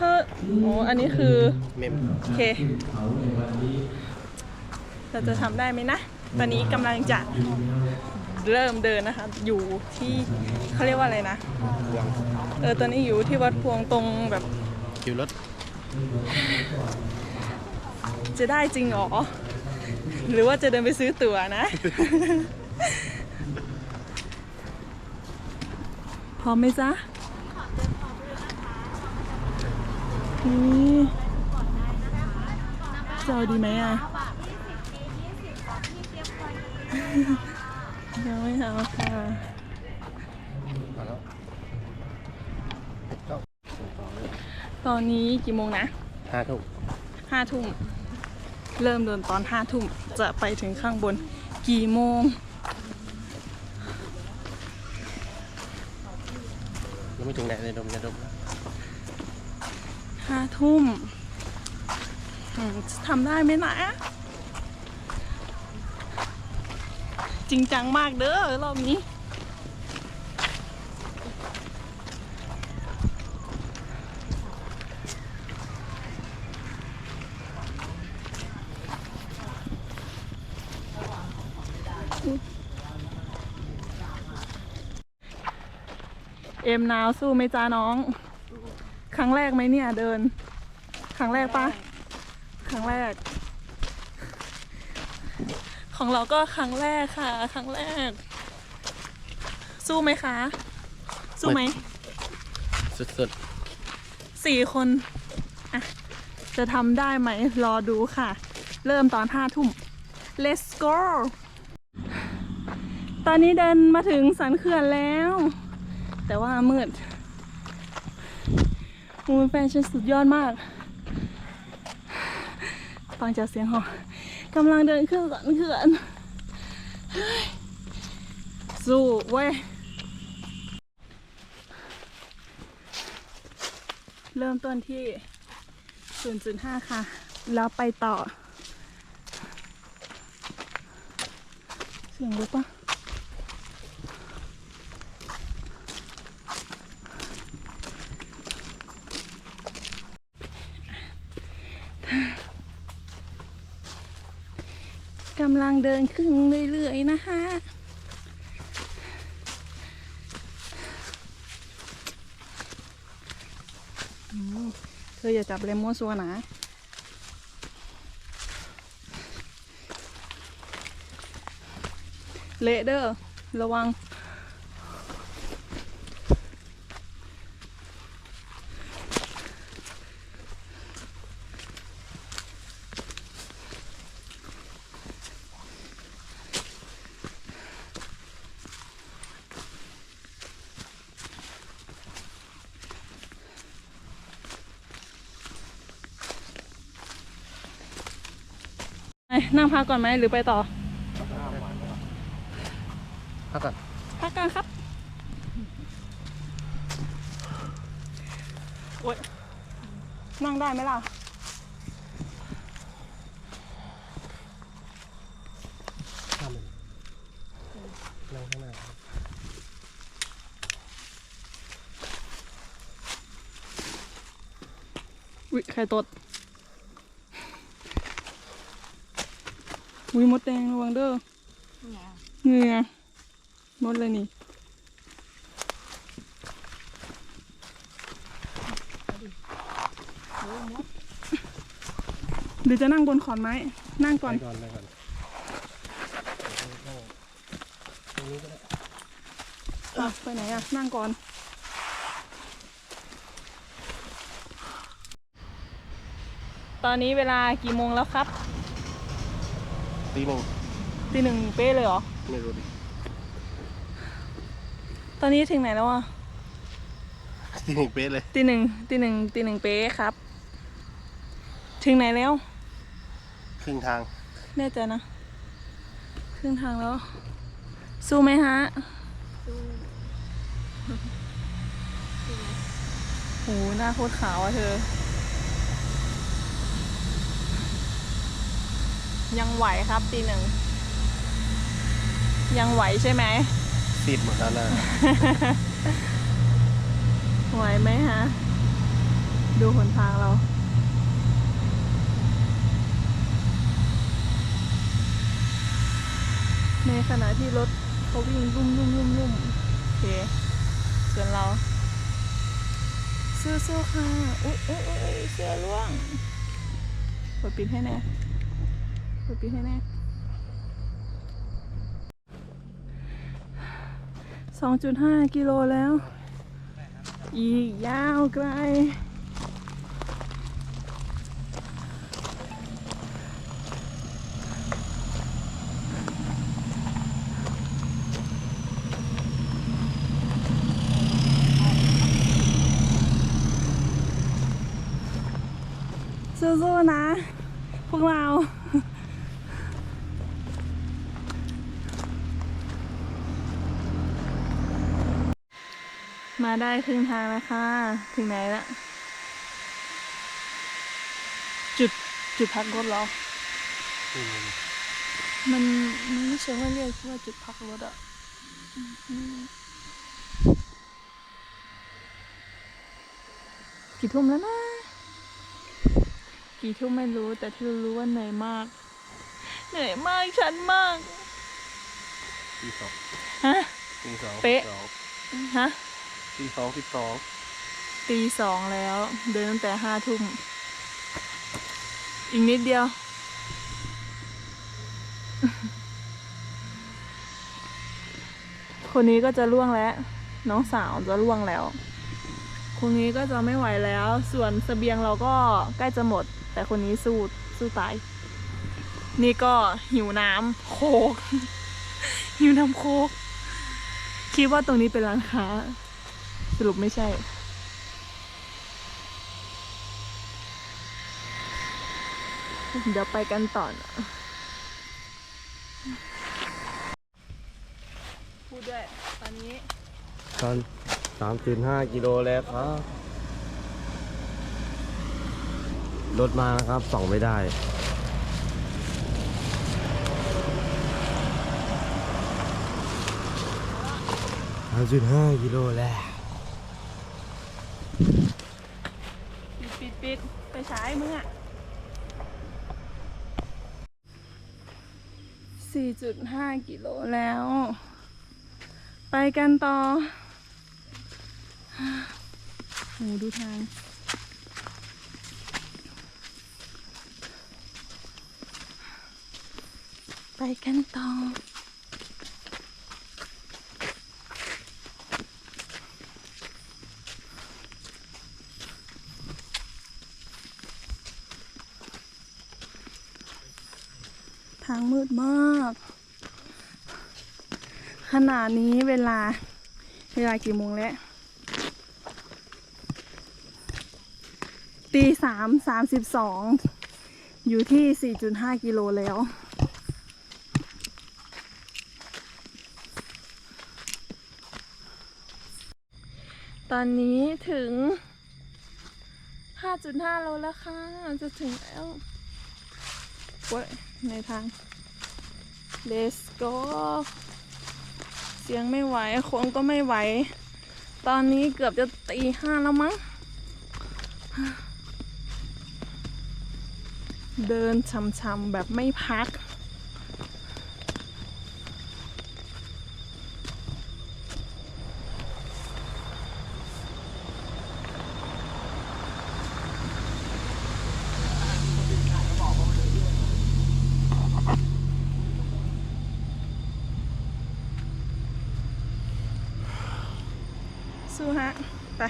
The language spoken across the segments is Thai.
เฮ้อโอ้อันนี้คือเมมโอเค เราจะทำได้ไหมนะ ตอนนี้กำลังจะเริ่มเดินนะคะ อยู่ที่เขาเรียกว่าอะไรนะวังเออตอนนี้อยู่ที่วัดพวงตรงแบบ คิวรถจะได้จริงเหรอ หรือว่าจะเดินไปซื้อตั๋วนะ พร้อมไหมจ๊ะ นี่จะเอาดีไหมอะยังไม่เอาค่ะมาแล้วก็ตอนนี้กี่โมงนะห้าทุ่มห้าทุ่ม เริ่มเดินตอนห้าทุ่ม จะไปถึงข้างบนกี่โมงยังไม่ถึงไหนเลยดมยาดม ห้าทุ่มทำได้ไหมนะ จริงจังมากเด้อรอบนี้ เอ็มนาวสู้ไหมจ้าน้อง ครั้งแรกไหมเนี่ย เดิน ครั้งแรกปะครั้งแรก ของเราก็ครั้งแรกค่ะ ครั้งแรก สู้ไหมคะ สู้ไหม สุดสี่คนอะจะทำได้ไหม รอดูค่ะ เริ่มตอนห้าทุ่ม let's go ตอนนี้เดินมาถึงสันเขื่อนแล้ว แต่ว่ามืด มูนแฟนฉันสุดยอดมาก ฟังจากเสียงหอกำลังเดินขึ้นสันเขื่อนสู้เว้ย เริ่มต้นที่ 0.5 ค่ะ แล้วไปต่อ เสียงรู้ปะ กำลังเดินขึ้นเรื่อยๆนะคะเธออย่าจับเลมอนซัวนะเละเด้อระวัง นั่งพักก่อนไหมหรือไปต่อๆพักก่อน พักกันครับ โอ๊ย นั่งได้ไหมล่ะ ข้ามเลยนั่งข้างหน้าอุ๊ยไข่ตด อุ๊ยมดแดงระวังเด้อเหงื่อมดเลยนี่หรือจะนั่งบนขอนไม้ นั่งก่อนไปก่อนไปก่อนตรงนี้ก็ได้อะไปไหนอะนั่งก่อนตอนนี้เวลากี่โมงแล้วครับ ตีหนึ่งตีหนึ่งเป๊ะเลยเหรอ ไม่รู้ดิตอนนี้ถึงไหนแล้วอะตีหนึ่งเป๊ะเลยตีหนึ่งตีหนึ่งตีหนึ่งเป๊ะครับ ถึงไหนแล้ว ครึ่งทางแน่ใจนะ ครึ่งทางแล้ว สู้ไหมฮะโหหน้าโคตรขาวอะเธอ ยังไหวครับตีหนึ่ง ยังไหวใช่ไหม ซีดหมดแล้วนะไหวไหมฮะดดูหนทางเรา ในขณะที่รถเขาวิ่งรุ่มรุ่มรุ่มรุ่มโอเค ส่วนเราสู้ๆค่ะ อุ๊ยอุ๊ยอุ๊ยเสือล่วงเปิดปิดให้แน่เปิดปิดให้แน่สองจุดห้ากิโลแล้ว อีกยาวไกล สู้ๆนะ พวกเรา มาได้ครึ่งทางแล้วค่ะถึงไหนละ จุดจุดพักรถเหรออืมมันมันไม่ใช่ว่าเรียกว่าจุดพักรถอะอืมกี่ทุ่มแล้วนะ กี่ทุ่มไม่รู้แต่ที่รู้ว่าเหนื่อยมาก เหนื่อยมากฉันมากตีสองฮะตีสองเป๊ะสองฮะ ตีสองตีสองตีสองแล้ว เดินตั้งแต่ห้าทุ่ม อีกนิดเดียว คนนี้ก็จะล่วงแล้ว น้องสาวจะล่วงแล้ว คนนี้ก็จะไม่ไหวแล้ว ส่วนเสบียงเราก็ใกล้จะหมด แต่คนนี้สู้สู้ตาย นี่ก็หิวน้ำโคก หิวน้ำโคก คิดว่าตรงนี้เป็นร้านค้า สรุปไม่ใช่ เดี๋ยวไปกันต่อนะพูดด้วย ตอนนี้ตอนสามจุดห้ากิโลแล้วครับรถมานะครับส่องไม่ได้สามจุดห้ากิโลแล้ว ปิดปิดปิดไปใช้มึงอะสี่จุดห้ากิโลแล้ว ไปกันต่อโหดูทาง ไปกันต่อางมืดมากขนาดนี้เวลา เวลากี่โมงแล้วตีสามสามสิบสองอยู่ที่สี่จุดห้ากิโลแล้ว ตอนนี้ถึง5.5โลแล้วค่ะ จะถึงแล้วโว้ย ในทาง let's go เสียงไม่ไหวคนก็ไม่ไหว ตอนนี้เกือบจะตีห้าแล้วมั้ง เดินช้ำๆแบบไม่พัก สู้ฮะ ไป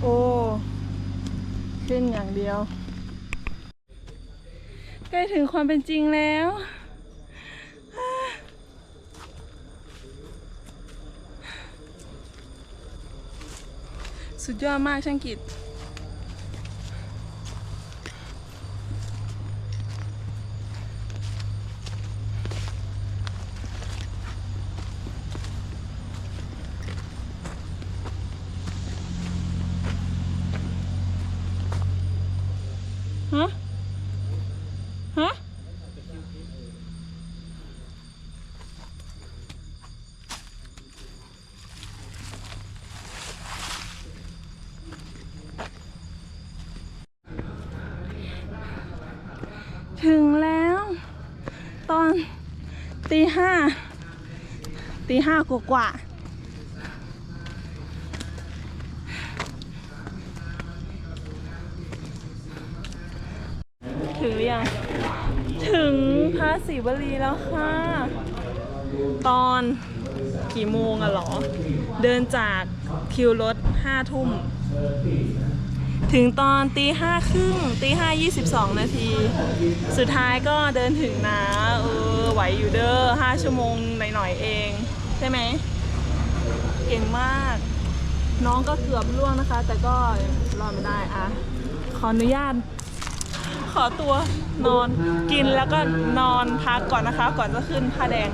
โอ้ ขึ้นอย่างเดียว ใกล้ถึงความเป็นจริงแล้วสุดยอดมากช่างกิจ ฮะ ถึงแล้ว ตอนตีห้าตีห้ากว่าๆถึงหรือยัง ถึงพระศรีวลีแล้วค่ะ ตอนกี่โมงอะหรอ เดินจากคิวรถห้าทุ่ม ถึงตอนตีห้าครึ่งตีห้ายี่สิบสองนาที สุดท้ายก็เดินถึงนะเออไหวอยู่เด้อห้าชั่วโมงหน่อยๆเอง ใช่ไหม เก่งมาก น้องก็เกือบล่วงนะคะ แต่ก็รอดมาได้อะขออนุญาต ขอตัวนอนกินแล้วก็นอนพักก่อนนะคะ ก่อนจะขึ้นผ้าแดง